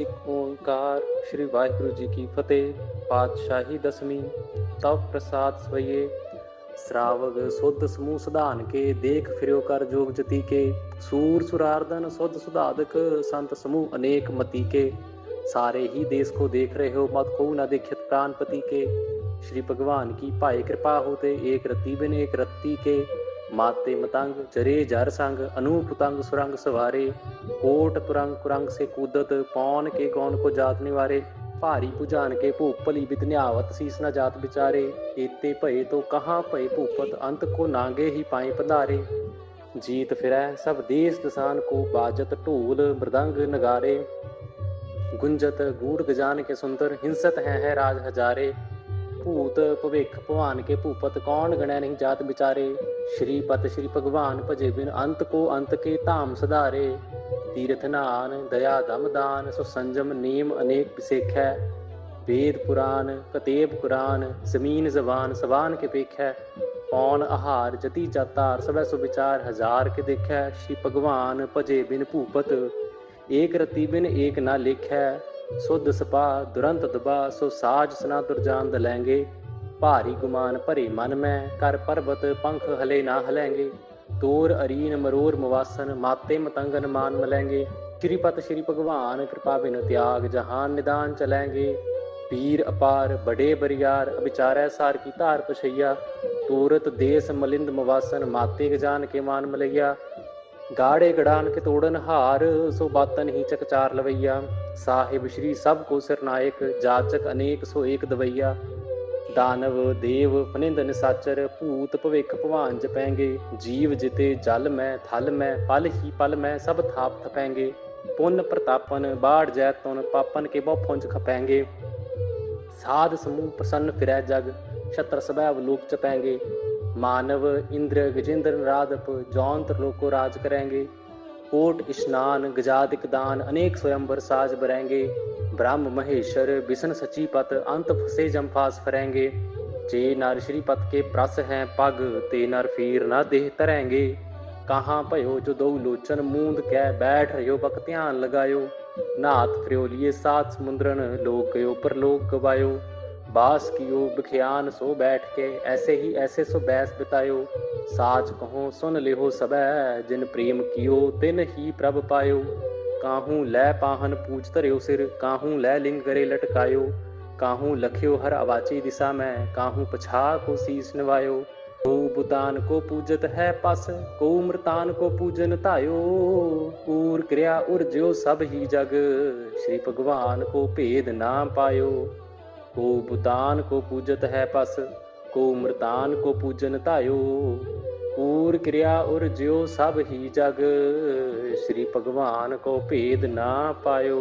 ਇੱਕ ਓੰਕਾਰ ਸ੍ਰੀ ਵਾਹਿਗੁਰੂ ਜੀ ਕੀ ਫਤਿਹ ਪਾਤਸ਼ਾਹੀ ਦਸਵੀਂ ਤਵ ਪ੍ਰਸਾਦ ਸਵਈਏ ਸਰਾਵਗ ਸੁਧ ਸਮੂਹ ਸਧਾਨ ਕੇ ਦੇਖ ਫਿਰਿਓ ਕਰ ਜੋਗ ਜਤੀ ਕੇ ਸੂਰ ਸੁਰਾਰਦਨ ਸੁਧ ਸੁਧਾਦਕ ਸੰਤ ਸਮੂਹ ਅਨੇਕ ਮਤੀ ਕੇ सारे ही देश को देख रहे हो मत को न देखित प्राणपति के श्री भगवान की भाई कृपा होते एक रत्ती बिन एक रत्ती के माते मतंग जरे जर संग अनूप तंग सुरंग सवारे। कोट तुरंग कुरंग से कुदत पौन के गौन को जात निवारे। भारी भुजान के भूपली बितन्यावत सीस न जात बिचारे। एते भय तो कहाँ भय भूपत अंत को नांगे ही पाए पधारे। जीत फिरै सब देश दसान को बाजत ढोल मृदंग नगारे। गुंजत गूढ़ गजान के सुंदर हिंसत है, है राज हजारे। ਭੂਤ ਭਵਿਖ ਭਵਾਨ ਕੇ ਭੂਪਤ ਕੌਣ ਗਣੈ ਨਹੀਂ ਜਾਤ ਵਿਚਾਰੇ ਸ਼੍ਰੀ ਪਤ ਸ਼੍ਰੀ ਭਗਵਾਨ ਭਜੇ ਬਿਨ ਅੰਤ ਕੋ ਅੰਤ ਕੇ ਧਾਮ ਸਧਾਰੇ ਤੀਰਥ ਨਾਨ ਦਇਆ ਦਮ ਦਾਨ ਸੋ ਸੰਜਮ ਨੀਮ ਅਨੇਕ ਵਿਸੇਖੈ ਵੇਦ ਪੁਰਾਨ ਕਤੇਬ ਕੁਰਾਨ ਜ਼ਮੀਨ ਜ਼ਬਾਨ ਸਵਾਨ ਕੇ ਪੇਖੈ ਪੌਣ ਆਹਾਰ ਜਤੀ ਜਾਤਾਰ ਸਭੈ ਸੁ ਵਿਚਾਰ ਹਜ਼ਾਰ ਕੇ ਦੇਖੈ ਸ਼੍ਰੀ ਭਗਵਾਨ ਭਜੇ ਬਿਨ ਭੂਪਤ ਏਕ ਰਤੀ ਬਿਨ ਏਕ ਨਾ ਲਿਖੈ ਸੁਧ ਸਪਾ ਦੁਰੰਤ ਦਬਾ ਸੋ ਸਾਜ ਸਨਾ ਦੁਰਜਾਨ ਦਲੈਂਗੇ ਭਾਰੀ ਗੁਮਾਨ ਭਰੇ ਮਨ ਮੈਂ ਕਰ ਪਰਬਤ ਪੰਖ ਹਲੇ ਨਾ ਹਲੈਂਗੇ ਤੋਰ ਅਰੀਨ ਮਰੋਰ ਮਵਾਸਨ ਮਾਤੇ ਮਤੰਗਨ ਮਾਨ ਮਲੈਂਗੇ ਸ਼੍ਰੀ ਪਤ ਸ਼੍ਰੀ ਭਗਵਾਨ ਕਿਰਪਾ ਬਿਨ ਤਿਆਗ ਜਹਾਨ ਨਿਦਾਨ ਚਲੈਂਗੇ ਪੀਰ ਅਪਾਰ ਬੜੇ ਬਰਿਆਰ ਅਬਿਚਾਰੈ ਸਾਰ ਕੀ ਧਾਰ ਪਛਈਆ ਤੂਰਤ ਦੇਸ ਮਲਿੰਦ ਮਵਾਸਨ ਮਾਤੇ ਗਜਾਨ ਕੇ ਮਾਨ ਮਲਈਆ ਗਾੜੇ ਗੜਾਨ ਕੇ ਤੋੜਨ ਹਾਰ, ਸੋ ਬਾਤਨ ਹੀ ਚਕਚਾਰ ਲਵਈਆ। ਸਾਹਿਬ ਸ਼੍ਰੀ ਸਭ ਕੋ ਸਰਨਾਇਕ ਜਾਚਕ ਅਨੇਕ ਸੋ ਏਕ ਦਵਈਆ। ਦਾਨਵ, ਦੇਵ ਫਨਿੰਦ ਨਿਸਾਚਰ ਭੂਤ ਭਵਿਖ ਭਵਾਨ ਜਪੈਂਗੇ ਜੀਵ ਜਿਤੇ ਜਲ ਮੈਂ, ਥਲ ਮੈਂ, ਪਲ ਹੀ ਪਲ ਮੈਂ, ਸਭ ਥਾਪ ਥਪੈਂਗੇ। ਪੁੰਨ ਪ੍ਰਤਾਪਨ, ਬਾੜ ਜੈਤਨ ਪਾਪਨ ਕੇ ਬਹੁ ਫੁੰਜ ਖਪੈਂਗੇ। ਸਾਧ ਸਮੂਹ ਪ੍ਰਸੰਨ ਫਿਰੈ ਜਗ, ਛਤਰ ਸਭੈ ਅਵਲੋਕ ਚਪੈਂਗੇ मानव इंद्र गजेंद्र राधप जौन त्रिलोको राज करेंगे। कोट स्नान गजादिक दान अनेक स्वयंवर साज बरेंगे। ब्रह्म, महेश्वर बिसन सचीपत अंत फसे जमफास फरेंगे। जे नर श्री पत के प्रस हैं पग, ते नर फीर न देह तरेंगे। कहाँ भयो जो दो लोचन मूंद कै बैठ रहो बक ध्यान लगायो। नाथ फ्रियोलिए सात समुद्रन, लोक पर लोक गवायो। बास कियो, बिखियान सो बैठ के, ऐसे ही ऐसे सो बैस बितायो। साज कहो, सुन लिहो सब, जिन प्रेम कियो, तिन ही प्रभ पायो। काहू लै पाहन पूछ धरियो सिर, काहू लै लिंग करे लटकायो। काहू लखियो हर अवाची दिशा में, काहू पछा को शीस निवायो। को बुतान को पूजत है पस, को मृतान को पूजन तायो कूर क्रिया उर्ज्यो सब ही जग, श्री भगवान को भेद ना पायो। को बुतान को पूजत है पस को मृतान को पूजन तायो पूर क्रिया उर ज्यो सब ही जग श्री भगवान को भेद ना पायो